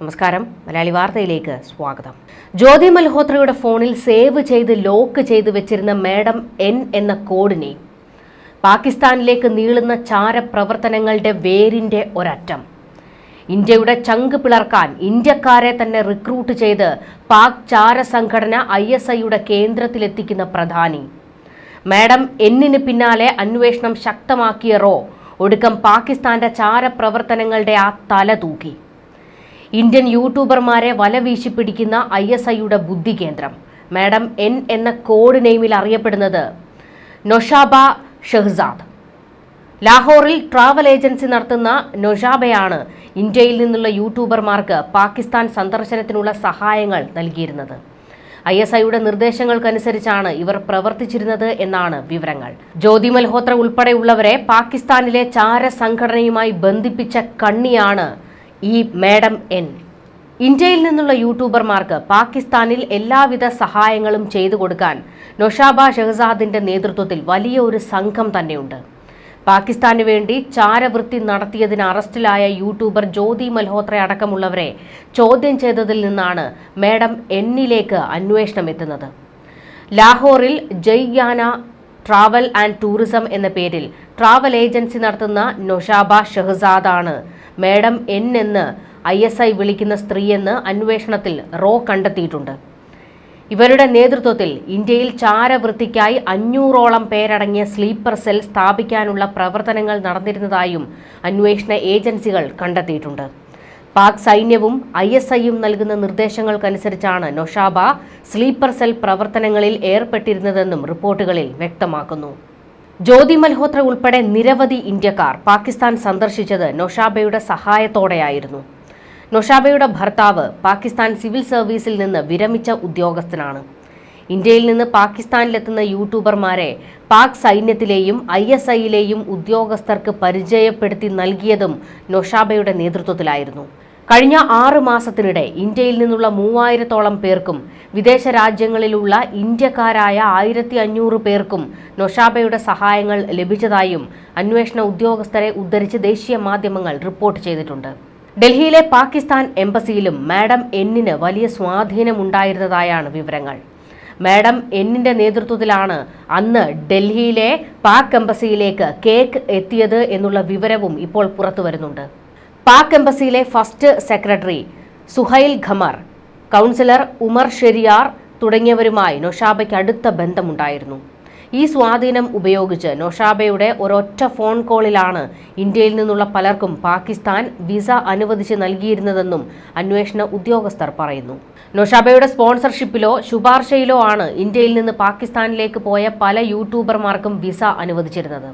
നമസ്കാരം. മലയാളി വാർത്തയിലേക്ക് സ്വാഗതം. ജ്യോതി മൽഹോത്രയുടെ ഫോണിൽ സേവ് ചെയ്ത് ലോക്ക് ചെയ്ത് വെച്ചിരുന്ന മേഡം എൻ എന്ന കോഡിനെ പാകിസ്ഥാനിലേക്ക് നീളുന്ന ചാരപ്രവർത്തനങ്ങളുടെ വേരിന്റെ ഒരറ്റം. ഇന്ത്യയുടെ ചങ്ക് പിളർക്കാൻ ഇന്ത്യക്കാരെ തന്നെ റിക്രൂട്ട് ചെയ്ത് പാക് ചാര സംഘടന ഐ എസ് ഐയുടെ കേന്ദ്രത്തിലെത്തിക്കുന്ന പ്രധാനി. മാഡം എന്നിന് പിന്നാലെ അന്വേഷണം ശക്തമാക്കിയ റോ ഒടുക്കം പാകിസ്ഥാന്റെ ചാരപ്രവർത്തനങ്ങളുടെ ആ തല തൂക്കി. ഇന്ത്യൻ യൂട്യൂബർമാരെ വലവീശി പിടിക്കുന്ന ഐ എസ് ഐയുടെ ബുദ്ധി കേന്ദ്രം. മാഡം എൻ എന്ന കോഡ് നെയിമിൽ അറിയപ്പെടുന്നത് നൊഷാബ ഷെഹ്സാദ്. ലാഹോറിൽ ട്രാവൽ ഏജൻസി നടത്തുന്ന നൊഷാബയാണ് ഇന്ത്യയിൽ നിന്നുള്ള യൂട്യൂബർമാർക്ക് പാകിസ്ഥാൻ സന്ദർശനത്തിനുള്ള സഹായങ്ങൾ നൽകിയിരുന്നത്. ഐ എസ് ഐയുടെ നിർദ്ദേശങ്ങൾക്കനുസരിച്ചാണ് ഇവർ പ്രവർത്തിച്ചിരുന്നത് എന്നാണ് വിവരങ്ങൾ. ജ്യോതി മൽഹോത്ര ഉൾപ്പെടെയുള്ളവരെ പാകിസ്ഥാനിലെ ചാര സംഘടനയുമായി ബന്ധിപ്പിച്ച കണ്ണിയാണ് ഈ മാഡം എൻ. ഇന്ത്യയിൽ നിന്നുള്ള യൂട്യൂബർമാർക്ക് പാകിസ്ഥാനിൽ എല്ലാവിധ സഹായങ്ങളും ചെയ്തു കൊടുക്കാൻ നൊഷാബ ഷെഹസാദിന്റെ നേതൃത്വത്തിൽ വലിയ ഒരു സംഘം തന്നെയുണ്ട്. പാകിസ്ഥാന് വേണ്ടി ചാരവൃത്തി നടത്തിയതിന് അറസ്റ്റിലായ യൂട്യൂബർ ജ്യോതി മൽഹോത്ര അടക്കമുള്ളവരെ ചോദ്യം ചെയ്തതിൽ നിന്നാണ് മാഡം എന്നിലേക്ക് അന്വേഷണം എത്തുന്നത്. ലാഹോറിൽ ജയ്യാന ട്രാവൽ ആൻഡ് ടൂറിസം എന്ന പേരിൽ ട്രാവൽ ഏജൻസി നടത്തുന്ന നൊഷാബ ഷെഹസാദാണ് മേഡം എൻ എന്ന് ഐ എസ് ഐ വിളിക്കുന്ന സ്ത്രീയെന്ന് അന്വേഷണത്തിൽ റോ കണ്ടെത്തിയിട്ടുണ്ട്. ഇവരുടെ നേതൃത്വത്തിൽ ഇന്ത്യയിൽ ചാരവൃത്തിക്കായി അഞ്ഞൂറോളം പേരടങ്ങിയ സ്ലീപ്പർ സെൽ സ്ഥാപിക്കാനുള്ള പ്രവർത്തനങ്ങൾ നടന്നിരുന്നതായും അന്വേഷണ ഏജൻസികൾ കണ്ടെത്തിയിട്ടുണ്ട്. പാക് സൈന്യവും ഐ എസ് ഐയും നൽകുന്ന നിർദ്ദേശങ്ങൾക്കനുസരിച്ചാണ് നൊഷാബ സ്ലീപ്പർ സെൽ പ്രവർത്തനങ്ങളിൽ ഏർപ്പെട്ടിരുന്നതെന്നും റിപ്പോർട്ടുകളിൽ വ്യക്തമാക്കുന്നു. ജ്യോതി മൽഹോത്ര ഉൾപ്പെടെ നിരവധി ഇന്ത്യക്കാർ പാകിസ്ഥാൻ സന്ദർശിച്ചത് നൊഷാബയുടെ സഹായത്തോടെയായിരുന്നു. നൊഷാബയുടെ ഭർത്താവ് പാകിസ്ഥാൻ സിവിൽ സർവീസിൽ നിന്ന് വിരമിച്ച ഉദ്യോഗസ്ഥനാണ്. ഇന്ത്യയിൽ നിന്ന് പാകിസ്ഥാനിലെത്തുന്ന യൂട്യൂബർമാരെ പാക് സൈന്യത്തിലെയും ഐ എസ് ഐയിലെയും ഉദ്യോഗസ്ഥർക്ക് പരിചയപ്പെടുത്തി നൽകിയതും നൊഷാബയുടെ നേതൃത്വത്തിലായിരുന്നു. കഴിഞ്ഞ ആറ് മാസത്തിനിടെ ഇന്ത്യയിൽ നിന്നുള്ള മൂവായിരത്തോളം പേർക്കും വിദേശ രാജ്യങ്ങളിലുള്ള ഇന്ത്യക്കാരായ ആയിരത്തി അഞ്ഞൂറ് പേർക്കും നൊഷാബയുടെ സഹായങ്ങൾ ലഭിച്ചതായും അന്വേഷണ ഉദ്യോഗസ്ഥരെ ഉദ്ധരിച്ച് ദേശീയ മാധ്യമങ്ങൾ റിപ്പോർട്ട് ചെയ്തിട്ടുണ്ട്. ഡൽഹിയിലെ പാകിസ്ഥാൻ എംബസിയിലും മാഡം എന്നിന് വലിയ സ്വാധീനമുണ്ടായിരുന്നതായാണ് വിവരങ്ങൾ. മാഡം എന്നിന്റെ നേതൃത്വത്തിലാണ് അന്ന് ഡൽഹിയിലെ പാക് എംബസിയിലേക്ക് കേക്ക് എത്തിയത് എന്നുള്ള വിവരവും ഇപ്പോൾ പുറത്തു വരുന്നുണ്ട് Pak എംബസിയിലെ first secretary Suhail Qamar counsellor Umar Sheriyar തുടങ്ങിയവരുമായി നൊഷാബയ്ക്ക് അടുത്ത ബന്ധമുണ്ടായിരുന്നു. ഈ സ്വാധീനം ഉപയോഗിച്ച് നൊഷാബയുടെ ഒരൊറ്റ ഫോൺ കോളിലാണ് ഇന്ത്യയിൽ നിന്നുള്ള പലർക്കും പാകിസ്ഥാൻ വിസ അനുവദിച്ച് നൽകിയിരുന്നതെന്നും അന്വേഷണ ഉദ്യോഗസ്ഥർ പറയുന്നു. നൊഷാബയുടെ സ്പോൺസർഷിപ്പിലോ ശുപാർശയിലോ ആണ് ഇന്ത്യയിൽ നിന്ന് പാകിസ്ഥാനിലേക്ക് പോയ പല യൂട്യൂബർമാർക്കും വിസ അനുവദിച്ചിരുന്നത്.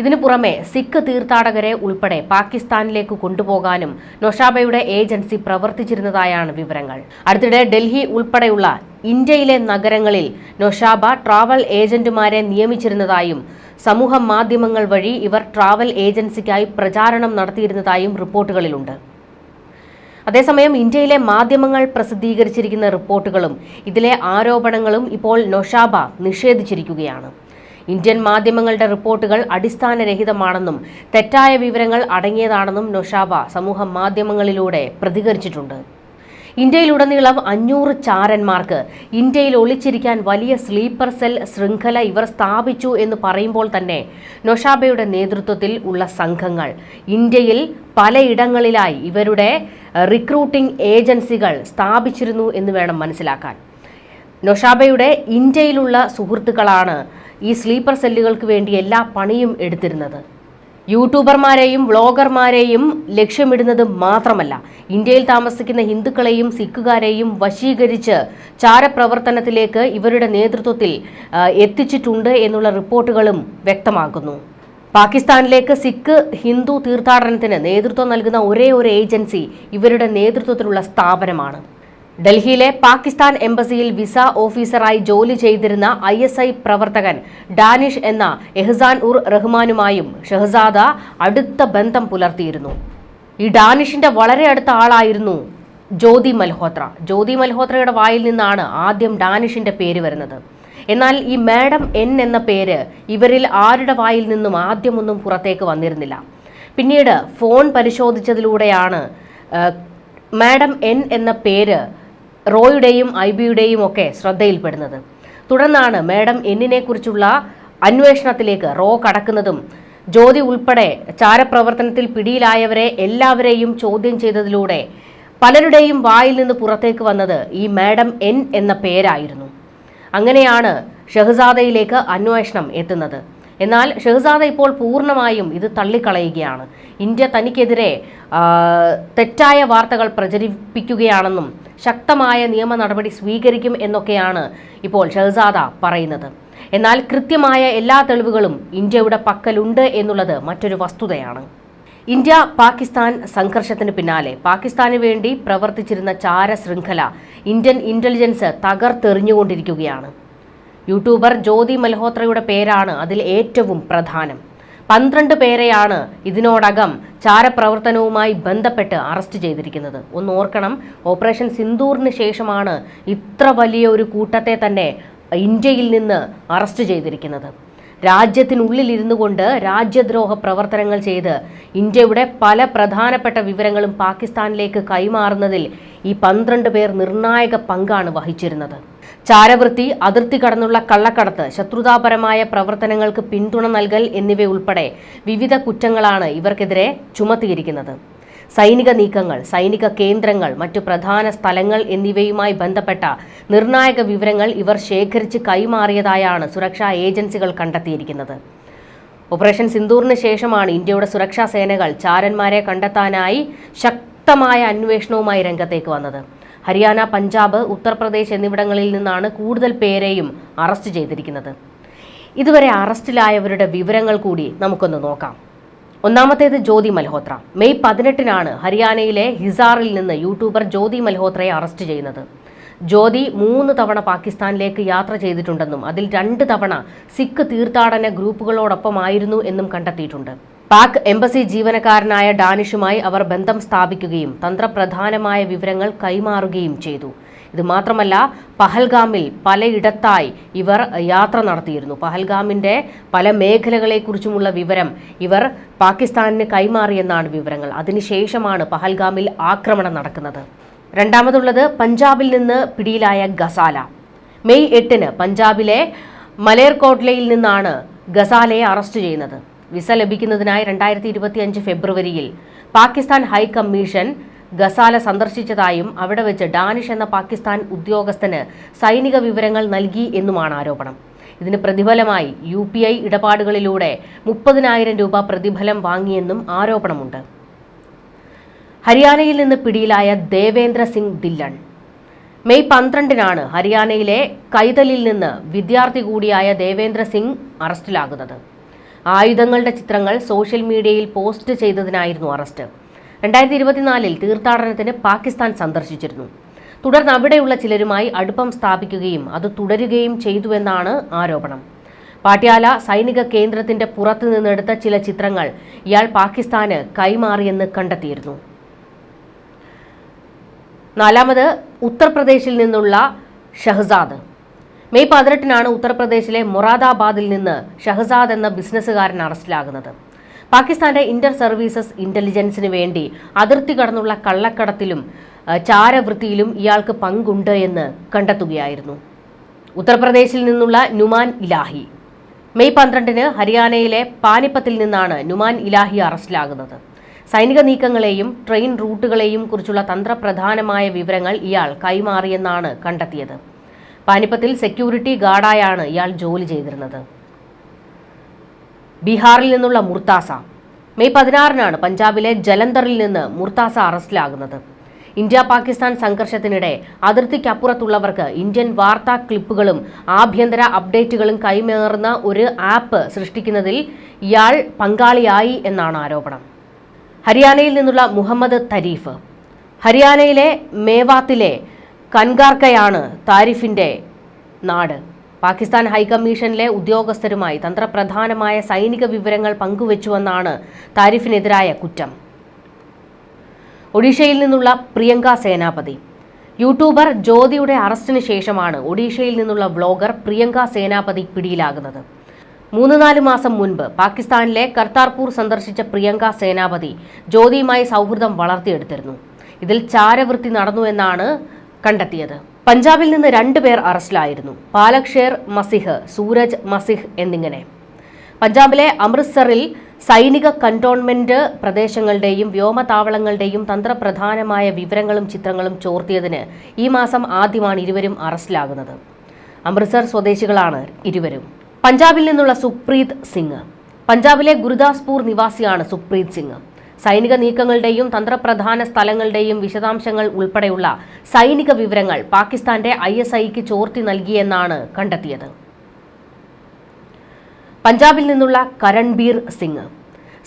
ഇതിനു പുറമെ സിഖ് തീർത്ഥാടകരെ ഉൾപ്പെടെ പാകിസ്ഥാനിലേക്ക് കൊണ്ടുപോകാനും നൊഷാബയുടെ ഏജൻസി പ്രവർത്തിച്ചിരുന്നതായാണ് വിവരങ്ങൾ. അടുത്തിടെ ഡൽഹി ഉൾപ്പെടെയുള്ള ഇന്ത്യയിലെ നഗരങ്ങളിൽ നൊഷാബ ട്രാവൽ ഏജന്റുമാരെ നിയമിച്ചിരുന്നതായും സമൂഹ മാധ്യമങ്ങൾ വഴി ഇവർ ട്രാവൽ ഏജൻസിക്കായി പ്രചാരണം നടത്തിയിരുന്നതായും റിപ്പോർട്ടുകളിലുണ്ട്. അതേസമയം ഇന്ത്യയിലെ മാധ്യമങ്ങൾ പ്രസിദ്ധീകരിച്ചിരിക്കുന്ന റിപ്പോർട്ടുകളും ഇതിലെ ആരോപണങ്ങളും ഇപ്പോൾ നൊഷാബ നിഷേധിച്ചിരിക്കുകയാണ്. ഇന്ത്യൻ മാധ്യമങ്ങളുടെ റിപ്പോർട്ടുകൾ അടിസ്ഥാനരഹിതമാണെന്നും തെറ്റായ വിവരങ്ങൾ അടങ്ങിയതാണെന്നും നൊഷാബ സമൂഹ മാധ്യമങ്ങളിലൂടെ പ്രതികരിച്ചിട്ടുണ്ട്. ഇന്ത്യയിലുടനീളം അഞ്ഞൂറ് ചാരന്മാർക്ക് ഇന്ത്യയിൽ ഒളിച്ചിരിക്കാൻ വലിയ സ്ലീപ്പർ സെൽ ശൃംഖല ഇവർ സ്ഥാപിച്ചു എന്ന് പറയുമ്പോൾ തന്നെ നൊഷാബയുടെ നേതൃത്വത്തിൽ ഉള്ള സംഘങ്ങൾ ഇന്ത്യയിൽ പലയിടങ്ങളിലായി ഇവരുടെ റിക്രൂട്ടിംഗ് ഏജൻസികൾ സ്ഥാപിച്ചിരുന്നു എന്ന് വേണം മനസ്സിലാക്കാൻ. നൊഷാബയുടെ ഇന്ത്യയിലുള്ള സുഹൃത്തുക്കളാണ് ഈ സ്ലീപ്പർ സെല്ലുകൾക്ക് വേണ്ടി എല്ലാ പണിയും എടുത്തിരുന്നത്. യൂട്യൂബർമാരെയും വ്ളോഗർമാരെയും ലക്ഷ്യമിടുന്നത് മാത്രമല്ല ഇന്ത്യയിൽ താമസിക്കുന്ന ഹിന്ദുക്കളെയും സിഖുകാരെയും വശീകരിച്ച് ചാരപ്രവർത്തനത്തിലേക്ക് ഇവരുടെ നേതൃത്വത്തിൽ എത്തിച്ചിട്ടുണ്ട് എന്നുള്ള റിപ്പോർട്ടുകളും വ്യക്തമാക്കുന്നു. പാകിസ്ഥാനിലേക്ക് സിഖ് ഹിന്ദു തീർത്ഥാടനത്തിന് നേതൃത്വം നൽകുന്ന ഒരേ ഒരു ഏജൻസി ഇവരുടെ നേതൃത്വത്തിലുള്ള സ്ഥാപനമാണ്. ഡൽഹിയിലെ പാകിസ്ഥാൻ എംബസിയിൽ വിസ ഓഫീസറായി ജോലി ചെയ്തിരുന്ന ഐ എസ് ഐ പ്രവർത്തകൻ ഡാനിഷ് എന്ന എഹ്സാൻ ഉർ റഹ്മാനുമായും ഷഹസാദ അടുത്ത ബന്ധം പുലർത്തിയിരുന്നു. ഈ ഡാനിഷിന്റെ വളരെ അടുത്ത ആളായിരുന്നു ജ്യോതി മൽഹോത്ര. ജ്യോതി മൽഹോത്രയുടെ വായിൽ നിന്നാണ് ആദ്യം ഡാനിഷിന്റെ പേര് വരുന്നത്. എന്നാൽ ഈ മാഡം എൻ എന്ന പേര് ഇവരിൽ ആരുടെ വായിൽ നിന്നും ആദ്യമൊന്നും പുറത്തേക്ക് വന്നിരുന്നില്ല. പിന്നീട് ഫോൺ പരിശോധിച്ചതിലൂടെയാണ് മാഡം എൻ എന്ന പേര് റോയുടെയും ഐ ബിയുടെയും ഒക്കെ ശ്രദ്ധയിൽപ്പെടുന്നത്. തുടർന്നാണ് മാഡം എന്നിനെ കുറിച്ചുള്ള അന്വേഷണത്തിലേക്ക് റോ കടക്കുന്നതും ജ്യോതി ഉൾപ്പെടെ ചാരപ്രവർത്തനത്തിൽ പിടിയിലായവരെ എല്ലാവരെയും ചോദ്യം ചെയ്തതിലൂടെ പലരുടെയും വായിൽ നിന്ന് പുറത്തേക്ക് വന്നത് ഈ മാഡം എൻ എന്ന പേരായിരുന്നു. അങ്ങനെയാണ് ഷഹസാദയിലേക്ക് അന്വേഷണം എത്തുന്നത്. എന്നാൽ ഷെഹ്സാദ ഇപ്പോൾ പൂർണമായും ഇത് തള്ളിക്കളയുകയാണ്. ഇന്ത്യ തനിക്കെതിരെ തെറ്റായ വാർത്തകൾ പ്രചരിപ്പിക്കുകയാണെന്നും ശക്തമായ നിയമ നടപടി സ്വീകരിക്കും എന്നൊക്കെയാണ് ഇപ്പോൾ ഷെഹ്സാദ പറയുന്നത്. എന്നാൽ കൃത്യമായ എല്ലാ തെളിവുകളും ഇന്ത്യയുടെ പക്കലുണ്ട് എന്നുള്ളത് മറ്റൊരു വസ്തുതയാണ്. ഇന്ത്യ പാകിസ്ഥാൻ സംഘർഷത്തിന് പിന്നാലെ. പാകിസ്ഥാന് വേണ്ടി പ്രവർത്തിച്ചിരുന്ന ചാര ശൃംഖല ഇന്ത്യൻ ഇന്റലിജൻസ് തകർത്തെറിഞ്ഞുകൊണ്ടിരിക്കുകയാണ്. യൂട്യൂബർ ജ്യോതി മൽഹോത്രയുടെ പേരാണ് അതിൽ ഏറ്റവും പ്രധാനം. പന്ത്രണ്ട് പേരെയാണ് ഇതിനോടകം ചാരപ്രവർത്തനവുമായി ബന്ധപ്പെട്ട് അറസ്റ്റ് ചെയ്തിരിക്കുന്നത്. ഒന്ന് ഓർക്കണം ഓപ്പറേഷൻ സിന്ദൂറിന് ശേഷമാണ് ഇത്ര വലിയ ഒരു കൂട്ടത്തെ തന്നെ ഇന്ത്യയിൽ നിന്ന് അറസ്റ്റ് ചെയ്തിരിക്കുന്നത്. രാജ്യത്തിനുള്ളിൽ ഇരുന്നു കൊണ്ട് രാജ്യദ്രോഹ പ്രവർത്തനങ്ങൾ ചെയ്ത് ഇന്ത്യയുടെ പല പ്രധാനപ്പെട്ട വിവരങ്ങളും പാകിസ്ഥാനിലേക്ക് കൈമാറുന്നതിൽ ഈ പന്ത്രണ്ട് പേർ നിർണായക പങ്കാണ് വഹിച്ചിരുന്നത്. ചാരവൃത്തി അതിർത്തി കടന്നുള്ള കള്ളക്കടത്ത് ശത്രുതാപരമായ പ്രവർത്തനങ്ങൾക്ക് പിന്തുണ നൽകൽ എന്നിവയുൾപ്പെടെ വിവിധ കുറ്റങ്ങളാണ് ഇവർക്കെതിരെ ചുമത്തിയിരിക്കുന്നത്. സൈനിക നീക്കങ്ങൾ സൈനിക കേന്ദ്രങ്ങൾ മറ്റു പ്രധാന സ്ഥലങ്ങൾ എന്നിവയുമായി ബന്ധപ്പെട്ട നിർണായക വിവരങ്ങൾ ഇവർ ശേഖരിച്ച് കൈമാറിയതായാണ് സുരക്ഷാ ഏജൻസികൾ കണ്ടെത്തിയിരിക്കുന്നത്. ഓപ്പറേഷൻ സിന്ദൂറിന് ശേഷമാണ് ഇന്ത്യയുടെ സുരക്ഷാ സേനകൾ ചാരന്മാരെ കണ്ടെത്താനായി ശക്തമായ അന്വേഷണവുമായി രംഗത്തേക്ക് വന്നത്. ഹരിയാന പഞ്ചാബ് ഉത്തർപ്രദേശ് എന്നിവിടങ്ങളിൽ നിന്നാണ് കൂടുതൽ പേരെയും അറസ്റ്റ് ചെയ്തിരിക്കുന്നത്. ഇതുവരെ അറസ്റ്റിലായവരുടെ വിവരങ്ങൾ കൂടി നമുക്കൊന്ന് നോക്കാം. ഒന്നാമത്തേത് ജ്യോതി മൽഹോത്ര. മെയ് പതിനെട്ടിനാണ് ഹരിയാനയിലെ ഹിസാറിൽ നിന്ന് യൂട്യൂബർ ജ്യോതി മൽഹോത്രയെ അറസ്റ്റ് ചെയ്യുന്നത്. ജ്യോതി മൂന്ന് തവണ പാകിസ്ഥാനിലേക്ക് യാത്ര ചെയ്തിട്ടുണ്ടെന്നും അതിൽ രണ്ട് തവണ സിഖ് തീർത്ഥാടന ഗ്രൂപ്പുകളോടൊപ്പമായിരുന്നു എന്നും കണ്ടെത്തിയിട്ടുണ്ട്. പാക് എംബസി ജീവനക്കാരനായ ഡാനിഷുമായി അവർ ബന്ധം സ്ഥാപിക്കുകയും തന്ത്രപ്രധാനമായ വിവരങ്ങൾ കൈമാറുകയും ചെയ്തു. ഇത് മാത്രമല്ല പഹൽഗാമിൽ പലയിടത്തായി ഇവർ യാത്ര നടത്തിയിരുന്നു. പഹൽഗാമിന്റെ പല മേഖലകളെക്കുറിച്ചുമുള്ള വിവരം ഇവർ പാകിസ്ഥാനിന് കൈമാറിയെന്നാണ് വിവരങ്ങൾ. അതിനുശേഷമാണ് പഹൽഗാമിൽ ആക്രമണം നടക്കുന്നത്. രണ്ടാമതുള്ളത് പഞ്ചാബിൽ നിന്ന് പിടിയിലായ ഗസാല. മെയ് എട്ടിന് പഞ്ചാബിലെ മലേർകോട്ട്ലയിൽ നിന്നാണ് ഗസാലയെ അറസ്റ്റ് ചെയ്യുന്നത്. വിസ ലഭിക്കുന്നതിനായി രണ്ടായിരത്തി ഇരുപത്തി അഞ്ച് ഫെബ്രുവരിയിൽ പാകിസ്ഥാൻ ഹൈക്കമ്മീഷൻ ഗസാല സന്ദർശിച്ചതായും അവിടെ വെച്ച് ഡാനിഷ് എന്ന പാകിസ്ഥാൻ ഉദ്യോഗസ്ഥന് സൈനിക വിവരങ്ങൾ നൽകി എന്നുമാണ് ആരോപണം. ഇതിന് പ്രതിഫലമായി യു പി ഐ ഇടപാടുകളിലൂടെ മുപ്പതിനായിരം രൂപ പ്രതിഫലം വാങ്ങിയെന്നും ആരോപണമുണ്ട്. ഹരിയാനയിൽ നിന്ന് പിടിയിലായ ദേവേന്ദ്ര സിംഗ് ദില്ലൺ. മെയ് പന്ത്രണ്ടിനാണ് ഹരിയാനയിലെ കൈതലിൽ നിന്ന് വിദ്യാർത്ഥി കൂടിയായ ദേവേന്ദ്ര സിംഗ് അറസ്റ്റിലാകുന്നത്. ആയുധങ്ങളുടെ ചിത്രങ്ങൾ സോഷ്യൽ മീഡിയയിൽ പോസ്റ്റ് ചെയ്തതിനായിരുന്നു അറസ്റ്റ്. രണ്ടായിരത്തി ഇരുപത്തിനാലിൽ തീർത്ഥാടനത്തിന് പാകിസ്ഥാൻ സന്ദർശിച്ചിരുന്നു. തുടർന്ന് അവിടെയുള്ള ചിലരുമായി അടുപ്പം സ്ഥാപിക്കുകയും അത് തുടരുകയും ചെയ്തുവെന്നാണ് ആരോപണം. പാട്യാല സൈനിക കേന്ദ്രത്തിന്റെ പുറത്തു നിന്നെടുത്ത ചില ചിത്രങ്ങൾ ഇയാൾ പാകിസ്ഥാന് കൈമാറിയെന്ന് കണ്ടെത്തിയിരുന്നു. നാലാമത് ഉത്തർപ്രദേശിൽ നിന്നുള്ള ഷഹസാദ്. മെയ് പതിനെട്ടിനാണ് ഉത്തർപ്രദേശിലെ മൊറാദാബാദിൽ നിന്ന് ഷഹസാദ് എന്ന ബിസിനസ്സുകാരൻ അറസ്റ്റിലാകുന്നത്. പാകിസ്ഥാന്റെ ഇന്റർ സർവീസസ് ഇന്റലിജൻസിന് വേണ്ടി അതിർത്തി കടന്നുള്ള കള്ളക്കടത്തിലും ചാരവൃത്തിയിലും ഇയാൾക്ക് പങ്കുണ്ട് എന്ന് കണ്ടെത്തുകയായിരുന്നു. ഉത്തർപ്രദേശിൽ നിന്നുള്ള നുമാൻ ഇലാഹി. മെയ് പന്ത്രണ്ടിന് ഹരിയാനയിലെ പാനിപ്പത്തിൽ നിന്നാണ് നുമാൻ ഇലാഹി അറസ്റ്റിലാകുന്നത്. സൈനിക നീക്കങ്ങളെയും ട്രെയിൻ റൂട്ടുകളെയും കുറിച്ചുള്ള തന്ത്രപ്രധാനമായ വിവരങ്ങൾ ഇയാൾ കൈമാറിയെന്നാണ് കണ്ടെത്തിയത്. പാനിപ്പത്തിൽ സെക്യൂരിറ്റി ഗാർഡായാണ് ഇയാൾ ജോലി ചെയ്തിരുന്നത്. ബീഹാറിൽ നിന്നുള്ള മുർത്താസ. മെയ് പതിനാറിനാണ് പഞ്ചാബിലെ ജലന്ധറിൽ നിന്ന് മുർത്താസ അറസ്റ്റിലാകുന്നത്. ഇന്ത്യ പാകിസ്ഥാൻ സംഘർഷത്തിനിടെ അതിർത്തിക്കപ്പുറത്തുള്ളവർക്ക് ഇന്ത്യൻ വാർത്താ ക്ലിപ്പുകളും ആഭ്യന്തര അപ്ഡേറ്റുകളും കൈമേറുന്ന ഒരു ആപ്പ് സൃഷ്ടിക്കുന്നതിൽ ഇയാൾ പങ്കാളിയായി എന്നാണ് ആരോപണം. ഹരിയാനയിൽ നിന്നുള്ള മുഹമ്മദ് തരീഫ്. ഹരിയാനയിലെ മേവാത്തിലെ കൻഗാർക്കയാണ് താരിഫിന്റെ നാട്. പാകിസ്ഥാൻ ഹൈക്കമ്മീഷനിലെ ഉദ്യോഗസ്ഥരുമായി തന്ത്രപ്രധാനമായ സൈനിക വിവരങ്ങൾ പങ്കുവച്ചുവെന്നാണ് താരിഫിനെതിരായ കുറ്റം. ഒഡീഷയിൽ നിന്നുള്ള പ്രിയങ്ക സേനാപതി. യൂട്യൂബർ ജ്യോതിയുടെ അറസ്റ്റിന് ശേഷമാണ് ഒഡീഷയിൽ നിന്നുള്ള വ്ലോഗർ പ്രിയങ്ക സേനാപതി പിടിയിലാകുന്നത്. മൂന്ന് നാല് മാസം മുൻപ് പാകിസ്ഥാനിലെ കർത്താർപൂർ സന്ദർശിച്ച പ്രിയങ്ക സേനാപതി ജ്യോതിയുമായി സൗഹൃദം വളർത്തിയെടുത്തിരുന്നു. ഇതിൽ ചാരവൃത്തി നടന്നു എന്നാണ് കണ്ടെത്തിയത്. പഞ്ചാബിൽ നിന്ന് രണ്ടുപേർ അറസ്റ്റിലായിരുന്നു. പാലക്ഷേർ മസിഹ് സൂരജ് മസിഹ് എന്നിങ്ങനെ. പഞ്ചാബിലെ അമൃത്സറിൽ സൈനിക കണ്ടോൺമെന്റ് പ്രദേശങ്ങളുടെയും വ്യോമതാവളങ്ങളുടെയും തന്ത്രപ്രധാനമായ വിവരങ്ങളും ചിത്രങ്ങളും ചോർത്തിയതിന് ഈ മാസം ആദ്യമാണ് ഇരുവരും അറസ്റ്റിലാകുന്നത്. അമൃത്സർ സ്വദേശികളാണ് ഇരുവരും. പഞ്ചാബിൽ നിന്നുള്ള സുപ്രീത് സിംഗ്. പഞ്ചാബിലെ ഗുരുദാസ്പൂർ നിവാസിയാണ് സുപ്രീത് സിംഗ്. സൈനിക നീക്കങ്ങളുടെയും തന്ത്രപ്രധാന സ്ഥലങ്ങളുടെയും വിശദാംശങ്ങൾ ഉൾപ്പെടെയുള്ള സൈനിക വിവരങ്ങൾ പാകിസ്ഥാന്റെ ഐ എസ് ഐക്ക് ചോർത്തി നൽകിയെന്നാണ് കണ്ടെത്തിയത്. പഞ്ചാബിൽ നിന്നുള്ള കരൺബീർ സിംഗ്.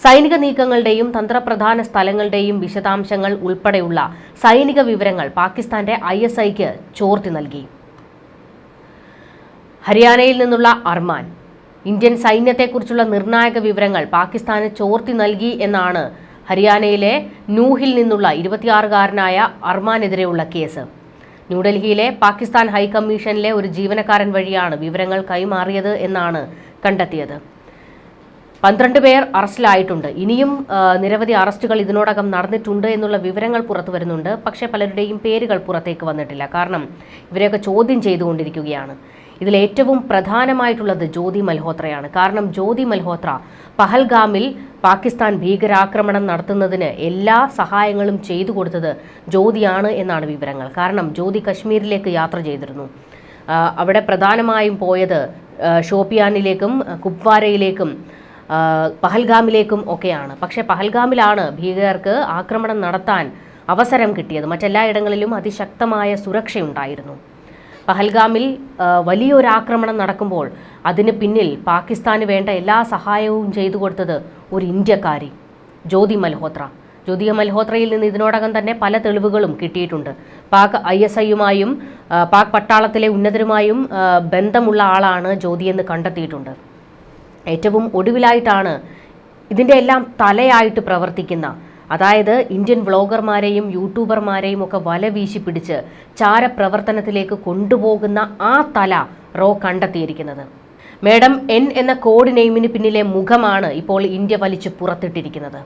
സൈനിക നീക്കങ്ങളുടെയും തന്ത്രപ്രധാന സ്ഥലങ്ങളുടെയും വിശദാംശങ്ങൾ ഉൾപ്പെടെയുള്ള സൈനിക വിവരങ്ങൾ പാകിസ്ഥാന്റെ ഐ എസ് ഐക്ക് ചോർത്തി നൽകി. ഹരിയാനയിൽ നിന്നുള്ള അർമാൻ. ഇന്ത്യൻ സൈന്യത്തെക്കുറിച്ചുള്ള നിർണായക വിവരങ്ങൾ പാകിസ്ഥാന് ചോർത്തി നൽകി എന്നാണ് ഹരിയാനയിലെ നൂഹിൽ നിന്നുള്ള ഇരുപത്തിയാറുകാരനായ അർമാനെതിരെയുള്ള കേസ്. ന്യൂഡൽഹിയിലെ പാകിസ്ഥാൻ ഹൈക്കമ്മീഷനിലെ ഒരു ജീവനക്കാരൻ വഴിയാണ് വിവരങ്ങൾ കൈമാറിയത് എന്നാണ് കണ്ടെത്തിയത്. പന്ത്രണ്ട് പേർ അറസ്റ്റിലായിട്ടുണ്ട്. ഇനിയും നിരവധി അറസ്റ്റുകൾ ഇതിനോടകം നടന്നിട്ടുണ്ട് എന്നുള്ള വിവരങ്ങൾ പുറത്തു വരുന്നുണ്ട്. പക്ഷേ പലരുടെയും പേരുകൾ പുറത്തേക്ക് വന്നിട്ടില്ല. കാരണം ഇവരെയൊക്കെ ചോദ്യം ചെയ്തുകൊണ്ടിരിക്കുകയാണ്. ഇതിൽ ഏറ്റവും പ്രധാനമായിട്ടുള്ളത് ജ്യോതി മൽഹോത്രയാണ്. കാരണം ജ്യോതി മൽഹോത്ര പഹൽഗാമിൽ പാകിസ്ഥാൻ ഭീകരാക്രമണം നടത്തുന്നതിന് എല്ലാ സഹായങ്ങളും ചെയ്തു കൊടുത്തത് ജ്യോതിയാണ് എന്നാണ് വിവരങ്ങൾ. കാരണം ജ്യോതി കശ്മീരിലേക്ക് യാത്ര ചെയ്തിരുന്നു. അവിടെ പ്രധാനമായും പോയത് ഷോപ്പിയാനിലേക്കും കുപ്വാരയിലേക്കും പഹൽഗാമിലേക്കും ഒക്കെയാണ്. പക്ഷേ പഹൽഗാമിലാണ് ഭീകരർക്ക് ആക്രമണം നടത്താൻ അവസരം കിട്ടിയത്. മറ്റെല്ലായിടങ്ങളിലും അതിശക്തമായ സുരക്ഷയുണ്ടായിരുന്നു. പഹൽഗാമിൽ വലിയൊരാക്രമണം നടക്കുമ്പോൾ അതിന് പിന്നിൽ പാകിസ്ഥാന് വേണ്ട എല്ലാ സഹായവും ചെയ്തു കൊടുത്തത് ഒരു ഇന്ത്യക്കാരി ജ്യോതി മൽഹോത്ര. ജ്യോതി മൽഹോത്രയിൽ നിന്ന് ഇതിനോടകം തന്നെ പല തെളിവുകളും കിട്ടിയിട്ടുണ്ട്. പാക് ഐ എസ് ഐയുമായും പാക് പട്ടാളത്തിലെ ഉന്നതരുമായും ബന്ധമുള്ള ആളാണ് ജ്യോതി എന്ന് കണ്ടെത്തിയിട്ടുണ്ട്. ഏറ്റവും ഒടുവിലായിട്ടാണ് ഇതിന്റെ എല്ലാം തലയായിട്ട് പ്രവർത്തിക്കുന്ന അതായത് ഇന്ത്യൻ വ്ളോഗർമാരെയും യൂട്യൂബർമാരെയും ഒക്കെ വല വീശി പിടിച്ച് ചാരപ്രവർത്തനത്തിലേക്ക് കൊണ്ടുപോകുന്ന ആ തല റോ കണ്ടെത്തിയിരിക്കുന്നത്. മേഡം എൻ എന്ന കോഡ് നെയിമിന് പിന്നിലെ മുഖമാണ് ഇപ്പോൾ ഇന്ത്യ വലിച്ചു പുറത്തിട്ടിരിക്കുന്നത്.